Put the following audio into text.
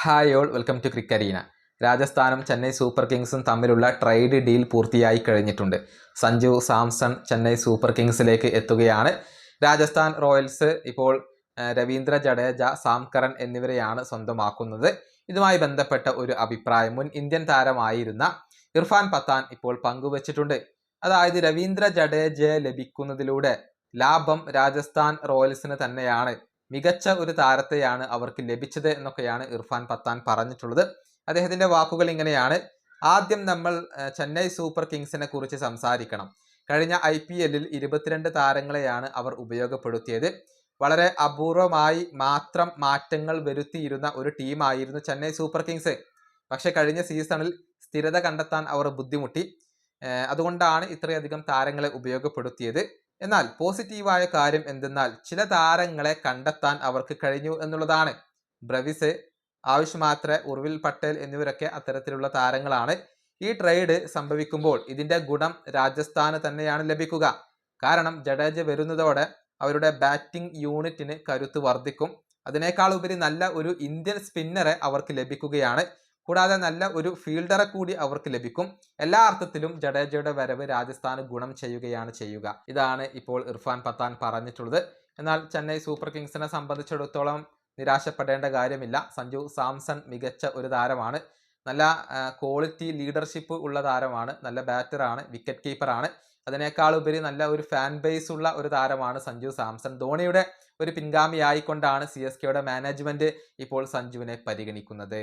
Hi all welcome to Crickarena രാജസ്ഥാനും Chennai Super കിങ്സും തമ്മിലുള്ള ട്രേഡ് ഡീൽ പൂർത്തിയായി കഴിഞ്ഞിട്ടുണ്ട്. സഞ്ജു സാംസൺ ചെന്നൈ സൂപ്പർ കിങ്സിലേക്ക് എത്തുകയാണ്. രാജസ്ഥാൻ റോയൽസ് ഇപ്പോൾ രവീന്ദ്ര ജഡേജ സാംകരൻ എന്നിവരെയാണ് സ്വന്തമാക്കുന്നത്. ഇതുമായി ബന്ധപ്പെട്ട ഒരു അഭിപ്രായം മുൻ ഇന്ത്യൻ താരമായിരുന്ന ഇർഫാൻ പത്താൻ ഇപ്പോൾ പങ്കുവച്ചിട്ടുണ്ട്. അതായത് രവീന്ദ്ര ജഡേജയെ ലഭിക്കുന്നതിലൂടെ ലാഭം രാജസ്ഥാൻ റോയൽസിന് തന്നെയാണ്. മികച്ച ഒരു താരത്തെയാണ് അവർക്ക് ലഭിച്ചത് എന്നൊക്കെയാണ് ഇർഫാൻ പത്താൻ പറഞ്ഞിട്ടുള്ളത്. അദ്ദേഹത്തിന്റെ വാക്കുകൾ ഇങ്ങനെയാണ്. ആദ്യം നമ്മൾ ചെന്നൈ സൂപ്പർ കിങ്സിനെ കുറിച്ച് സംസാരിക്കണം. കഴിഞ്ഞ ഐ പി എല്ലിൽ ഇരുപത്തിരണ്ട് താരങ്ങളെയാണ് അവർ ഉപയോഗപ്പെടുത്തിയത്. വളരെ അപൂർവമായി മാത്രം മാറ്റങ്ങൾ വരുത്തിയിരുന്ന ഒരു ടീമായിരുന്നു ചെന്നൈ സൂപ്പർ കിങ്സ്. പക്ഷെ കഴിഞ്ഞ സീസണിൽ സ്ഥിരത കണ്ടെത്താൻ അവർ ബുദ്ധിമുട്ടി. അതുകൊണ്ടാണ് ഇത്രയധികം താരങ്ങളെ ഉപയോഗപ്പെടുത്തിയത്. എന്നാൽ പോസിറ്റീവായ കാര്യം എന്തെന്നാൽ ചില താരങ്ങളെ കണ്ടെത്താൻ അവർക്ക് കഴിഞ്ഞു എന്നുള്ളതാണ്. ബ്രവിസ് ആവശ്യമാത്ര മാത്ര ഉർവിൽ പട്ടേൽ എന്നിവരൊക്കെ അത്തരത്തിലുള്ള താരങ്ങളാണ്. ഈ ട്രേഡ് സംഭവിക്കുമ്പോൾ ഇതിന്റെ ഗുണം രാജസ്ഥാന് തന്നെയാണ് ലഭിക്കുക. കാരണം ജഡേജ വരുന്നതോടെ അവരുടെ ബാറ്റിംഗ് യൂണിറ്റിന് കരുത്ത് വർദ്ധിക്കും. അതിനേക്കാൾ ഉപരി നല്ല ഒരു ഇന്ത്യൻ സ്പിന്നറെ അവർക്ക് ലഭിക്കുകയാണ്. കൂടാതെ നല്ല ഒരു ഫീൽഡറെ കൂടി അവർക്ക് ലഭിക്കും. എല്ലാ അർത്ഥത്തിലും ജഡേജയുടെ വരവ് രാജസ്ഥാന് ഗുണം ചെയ്യുകയാണ് ചെയ്യുക. ഇതാണ് ഇപ്പോൾ ഇർഫാൻ പത്താൻ പറഞ്ഞിട്ടുള്ളത്. എന്നാൽ ചെന്നൈ സൂപ്പർ കിങ്സിനെ സംബന്ധിച്ചിടത്തോളം നിരാശപ്പെടേണ്ട കാര്യമില്ല. സഞ്ജു സാംസൺ മികച്ച ഒരു താരമാണ്. നല്ല ക്വാളിറ്റി ലീഡർഷിപ്പ് ഉള്ള താരമാണ്. നല്ല ബാറ്ററാണ് വിക്കറ്റ് കീപ്പറാണ് അതിനേക്കാൾ ഉപരി നല്ല ഒരു ഫാൻ ബേസ് ഉള്ള ഒരു താരമാണ് സഞ്ജു സാംസൺ. ധോണിയുടെ ഒരു പിൻഗാമിയായിക്കൊണ്ടാണ് സി എസ് കെയുടെ മാനേജ്മെന്റ് ഇപ്പോൾ സഞ്ജുവിനെ പരിഗണിക്കുന്നത്.